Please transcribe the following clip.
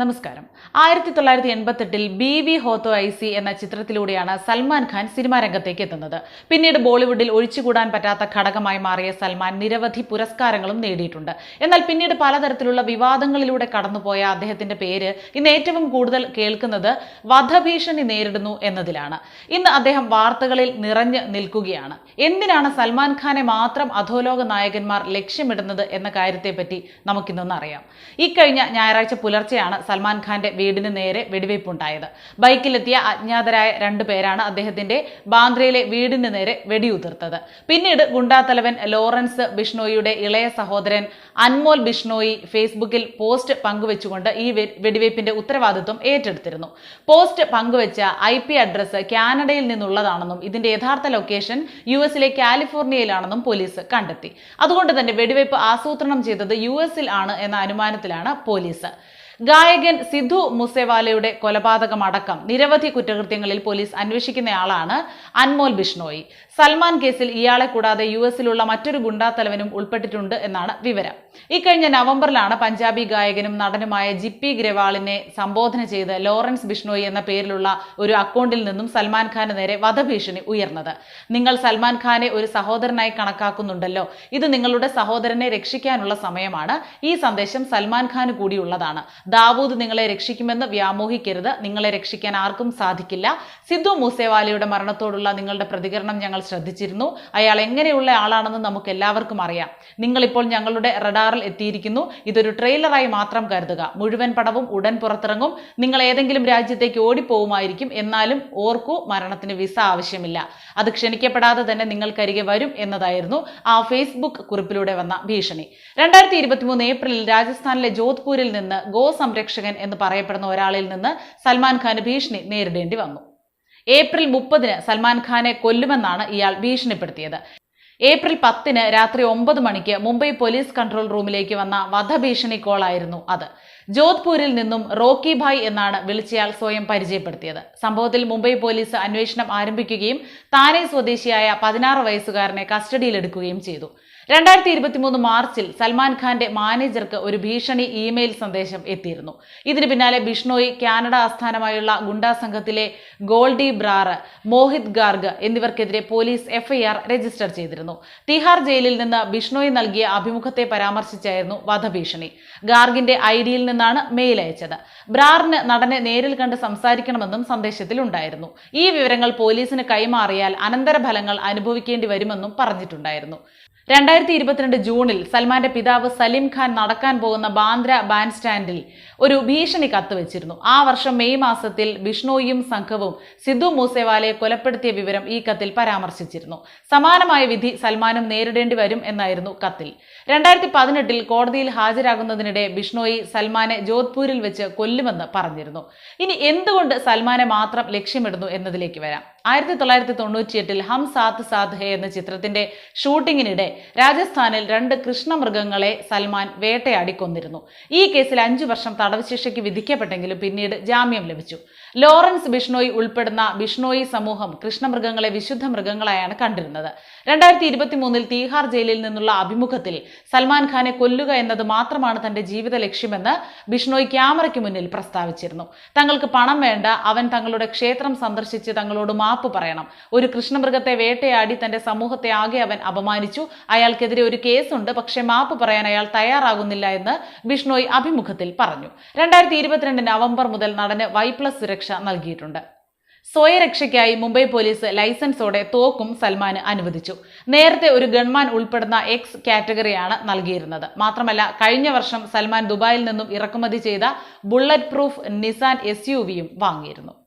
നമസ്കാരം. ആയിരത്തി തൊള്ളായിരത്തി എൺപത്തെട്ടിൽ ബി വി ഹോത്തോ ഐ സി എന്ന ചിത്രത്തിലൂടെയാണ് സൽമാൻ ഖാൻ സിനിമാ രംഗത്തേക്ക് എത്തുന്നത്. പിന്നീട് ബോളിവുഡിൽ ഒഴിച്ചുകൂടാൻ പറ്റാത്ത ഘടകമായി മാറിയ സൽമാൻ നിരവധി പുരസ്കാരങ്ങളും നേടിയിട്ടുണ്ട്. എന്നാൽ പിന്നീട് പലതരത്തിലുള്ള വിവാദങ്ങളിലൂടെ കടന്നുപോയ അദ്ദേഹത്തിന്റെ പേര് ഇന്ന് ഏറ്റവും കൂടുതൽ കേൾക്കുന്നത് വധഭീഷണി നേരിടുന്നു എന്നതിലാണ്. ഇന്ന് അദ്ദേഹം വാർത്തകളിൽ നിറഞ്ഞു നിൽക്കുകയാണ്. എന്തിനാണ് സൽമാൻ ഖാനെ മാത്രം അധോലോക നായകന്മാർ ലക്ഷ്യമിടുന്നത് എന്ന കാര്യത്തെപ്പറ്റി നമുക്കിന്നൊന്നറിയാം ഇക്കഴിഞ്ഞ ഞായറാഴ്ച പുലർച്ചെയാണ് സൽമാൻ ഖാന്റെ വീടിന് നേരെ വെടിവയ്പുണ്ടായത്. ബൈക്കിലെത്തിയ അജ്ഞാതരായ രണ്ടു പേരാണ് അദ്ദേഹത്തിന്റെ ബാന്ദ്രയിലെ വീടിന് നേരെ വെടിയുതിർത്തത്. പിന്നീട് ഗുണ്ടാത്തലവൻ ലോറൻസ് ബിഷ്ണോയിയുടെ ഇളയ സഹോദരൻ അൻമോൽ ബിഷ്ണോയി ഫേസ്ബുക്കിൽ പോസ്റ്റ് പങ്കുവെച്ചുകൊണ്ട് ഈ വെടിവയ്പിന്റെ ഉത്തരവാദിത്വം ഏറ്റെടുത്തിരുന്നു. പോസ്റ്റ് പങ്കുവെച്ച ഐ പി അഡ്രസ് കാനഡയിൽ നിന്നുള്ളതാണെന്നും ഇതിന്റെ യഥാർത്ഥ ലൊക്കേഷൻ യു എസിലെ കാലിഫോർണിയയിലാണെന്നും പോലീസ് കണ്ടെത്തി. അതുകൊണ്ട് തന്നെ വെടിവയ്പ് ആസൂത്രണം ചെയ്തത് യു എസിൽ ആണ് എന്ന അനുമാനത്തിലാണ് പോലീസ്. ഗായകൻ സിദ്ധു മുസേവാലയുടെ കൊലപാതകമടക്കം നിരവധി കുറ്റകൃത്യങ്ങളിൽ പോലീസ് അന്വേഷിക്കുന്നയാളാണ് അൻമോൽ ബിഷ്ണോയി. സൽമാൻ കേസിൽ ഇയാളെ കൂടാതെ യു എസിലുള്ള മറ്റൊരു ഗുണ്ടാത്തലവനും ഉൾപ്പെട്ടിട്ടുണ്ട് എന്നാണ് വിവരം. ഇക്കഴിഞ്ഞ നവംബറിലാണ് പഞ്ചാബി ഗായകനും നടനുമായ ജിപ്പി ഗ്രവാളിനെ സംബോധന ചെയ്ത് ലോറൻസ് ബിഷ്ണോയി എന്ന പേരിലുള്ള ഒരു അക്കൗണ്ടിൽ നിന്നും സൽമാൻ ഖാന് നേരെ വധഭീഷണി ഉയർന്നത്. നിങ്ങൾ സൽമാൻ ഖാനെ ഒരു സഹോദരനായി കണക്കാക്കുന്നുണ്ടല്ലോ. ഇത് നിങ്ങളുടെ സഹോദരനെ രക്ഷിക്കാനുള്ള സമയമാണ്. ഈ സന്ദേശം സൽമാൻ ഖാന് കൂടിയുള്ളതാണ്. ദാവൂദ് നിങ്ങളെ രക്ഷിക്കുമെന്ന് വ്യാമോഹിക്കരുത്. നിങ്ങളെ രക്ഷിക്കാൻ ആർക്കും സാധിക്കില്ല. സിദ്ധു മൂസേവാലയുടെ മരണത്തോടുള്ള നിങ്ങളുടെ പ്രതികരണം ഞങ്ങൾ ശ്രദ്ധിച്ചിരുന്നു. അയാൾ എങ്ങനെയുള്ള ആളാണെന്ന് നമുക്ക് എല്ലാവർക്കും അറിയാം. നിങ്ങളിപ്പോൾ ഞങ്ങളുടെ റഡാറിൽ എത്തിയിരിക്കുന്നു. ഇതൊരു ട്രെയിലറായി മാത്രം കരുതുക. മുഴുവൻ പടവും ഉടൻ പുറത്തിറങ്ങും. നിങ്ങൾ ഏതെങ്കിലും രാജ്യത്തേക്ക് ഓടിപ്പോവുമായിരിക്കും. എന്നാലും ഓർക്കൂ മരണത്തിന് വിസ ആവശ്യമില്ല. അത് ക്ഷണിക്കപ്പെടാതെ തന്നെ നിങ്ങൾക്കരികെ വരും എന്നതായിരുന്നു ആ ഫേസ്ബുക്ക് കുറിപ്പിലൂടെ വന്ന ഭീഷണി. രണ്ടായിരത്തി ഇരുപത്തിമൂന്ന് ഏപ്രിലിൽ രാജസ്ഥാനിലെ ജോധ്പൂരിൽ നിന്ന് ഗോ സംരക്ഷകൻ എന്ന് പറയപ്പെടുന്ന ഒരാളിൽ നിന്ന് സൽമാൻ ഖാന് ഭീഷണി നേരിടേണ്ടി വന്നു. ഏപ്രിൽ മുപ്പതിന് സൽമാൻ ഖാനെ കൊല്ലുമെന്നാണ് ഇയാൾ ഭീഷണിപ്പെടുത്തിയത്. ഏപ്രിൽ പത്തിന് രാത്രി ഒമ്പത് മണിക്ക് മുംബൈ പോലീസ് കൺട്രോൾ റൂമിലേക്ക് വന്ന വധഭീഷണി കോളായിരുന്നു അത്. ജോധ്പൂരിൽ നിന്നും റോക്കി ഭായ് എന്നാണ് വിളിച്ചയാൾ സ്വയം പരിചയപ്പെടുത്തിയത്. സംഭവത്തിൽ മുംബൈ പോലീസ് അന്വേഷണം ആരംഭിക്കുകയും താനെ സ്വദേശിയായ പതിനാറ് വയസ്സുകാരനെ കസ്റ്റഡിയിലെടുക്കുകയും ചെയ്തു. രണ്ടായിരത്തി ഇരുപത്തിമൂന്ന് മാർച്ചിൽ സൽമാൻ ഖാന്റെ മാനേജർക്ക് ഒരു ഭീഷണി ഇമെയിൽ സന്ദേശം എത്തിയിരുന്നു. ഇതിന് പിന്നാലെ ബിഷ്ണോയി കാനഡ ആസ്ഥാനമായുള്ള ഗുണ്ടാ സംഘത്തിലെ ഗോൾഡി ബ്രാറ് മോഹിത് ഗാർഗ് എന്നിവർക്കെതിരെ പോലീസ് എഫ്ഐആർ രജിസ്റ്റർ ചെയ്തിരുന്നു. തിഹാർ ജയിലിൽ നിന്ന് ബിഷ്ണോയി നൽകിയ അഭിമുഖത്തെ പരാമർശിച്ചായിരുന്നു വധഭീഷണി. ഗാർഗിന്റെ ഐ ഡിയിൽ നിന്നാണ് മെയിൽ അയച്ചത്. ബ്രാറിന് നടനെ നേരിൽ കണ്ട് സംസാരിക്കണമെന്നും സന്ദേശത്തിൽ ഉണ്ടായിരുന്നു ഈ വിവരങ്ങൾ പോലീസിന് കൈമാറിയാൽ അനന്തരഫലങ്ങൾ അനുഭവിക്കേണ്ടി വരുമെന്നും പറഞ്ഞിട്ടുണ്ടായിരുന്നു. രണ്ടായിരത്തി ഇരുപത്തിരണ്ട് ജൂണിൽ സൽമാന്റെ പിതാവ് സലിം ഖാൻ നടക്കാൻ പോകുന്ന ബാന്ദ്ര ബാൻഡ് സ്റ്റാൻഡിൽ ഒരു ഭീഷണി കത്ത് വെച്ചിരുന്നു ആ വർഷം മെയ് മാസത്തിൽ ബിഷ്ണോയും സംഘവും സിദ്ധു മൂസേവാലയെ കൊലപ്പെടുത്തിയ വിവരം ഈ കത്തിൽ പരാമർശിച്ചിരുന്നു. സമാനമായ വിധി സൽമാനും നേരിടേണ്ടി വരും എന്നായിരുന്നു കത്തിൽ. രണ്ടായിരത്തി പതിനെട്ടിൽ കോടതിയിൽ ഹാജരാകുന്നതിനിടെ ബിഷ്ണോയി സൽമാനെ ജോധ്പൂരിൽ വെച്ച് കൊല്ലുമെന്ന് പറഞ്ഞിരുന്നു. ഇനി എന്തുകൊണ്ട് സൽമാനെ മാത്രം ലക്ഷ്യമിടുന്നു എന്നതിലേക്ക് വരാം. ആയിരത്തി തൊള്ളായിരത്തി തൊണ്ണൂറ്റിയെട്ടിൽ ഹം സാത് സാത്ത് ഹേ എന്ന ചിത്രത്തിന്റെ ഷൂട്ടിങ്ങിനിടെ രാജസ്ഥാനിൽ രണ്ട് കൃഷ്ണമൃഗങ്ങളെ സൽമാൻ വേട്ടയാടിക്കൊന്നിരുന്നു. ഈ കേസിൽ അഞ്ചു വർഷം തടവ് ശിക്ഷയ്ക്ക് വിധിക്കപ്പെട്ടെങ്കിലും പിന്നീട് ജാമ്യം ലഭിച്ചു. ലോറൻസ് ബിഷ്ണോയി ഉൾപ്പെടുന്ന ബിഷ്ണോയി സമൂഹം കൃഷ്ണമൃഗങ്ങളെ വിശുദ്ധ മൃഗങ്ങളായാണ് കണ്ടിരുന്നത്. രണ്ടായിരത്തി ഇരുപത്തി മൂന്നിൽ തീഹാർ ജയിലിൽ നിന്നുള്ള അഭിമുഖത്തിൽ സൽമാൻ ഖാനെ കൊല്ലുക എന്നത് മാത്രമാണ് തന്റെ ജീവിത ലക്ഷ്യമെന്ന് ബിഷ്ണോയ് ക്യാമറയ്ക്ക് മുന്നിൽ പ്രസ്താവിച്ചിരുന്നു. തങ്ങൾക്ക് പണം വേണ്ട അവൻ തങ്ങളുടെ ക്ഷേത്രം സന്ദർശിച്ച് തങ്ങളോട് മാപ്പ് പറയണം. ഒരു കൃഷ്ണമൃഗത്തെ വേട്ടയാടി തന്റെ സമൂഹത്തെ ആകെ അവൻ അപമാനിച്ചു. അയാൾക്കെതിരെ ഒരു കേസുണ്ട്. പക്ഷേ മാപ്പ് പറയാൻ അയാൾ തയ്യാറാകുന്നില്ല എന്ന് ബിഷ്ണോയ് അഭിമുഖത്തിൽ പറഞ്ഞു. രണ്ടായിരത്തി ഇരുപത്തിരണ്ട് നവംബർ മുതൽ നടന് വൈ പ്ലസ് സുരക്ഷ നൽകിയിട്ടുണ്ട്. സ്വയരക്ഷയ്ക്കായി മുംബൈ പോലീസ് ലൈസൻസോടെ തോക്കും സൽമാന് അനുവദിച്ചു. നേരത്തെ ഒരു ഗൺമാൻ ഉൾപ്പെടുന്ന എക്സ് കാറ്റഗറിയാണ് നൽകിയിരുന്നത്. മാത്രമല്ല കഴിഞ്ഞ വർഷം സൽമാൻ ദുബായിൽ നിന്നും ഇറക്കുമതി ചെയ്ത ബുള്ളറ്റ് പ്രൂഫ് നിസാൻ എസ് വാങ്ങിയിരുന്നു.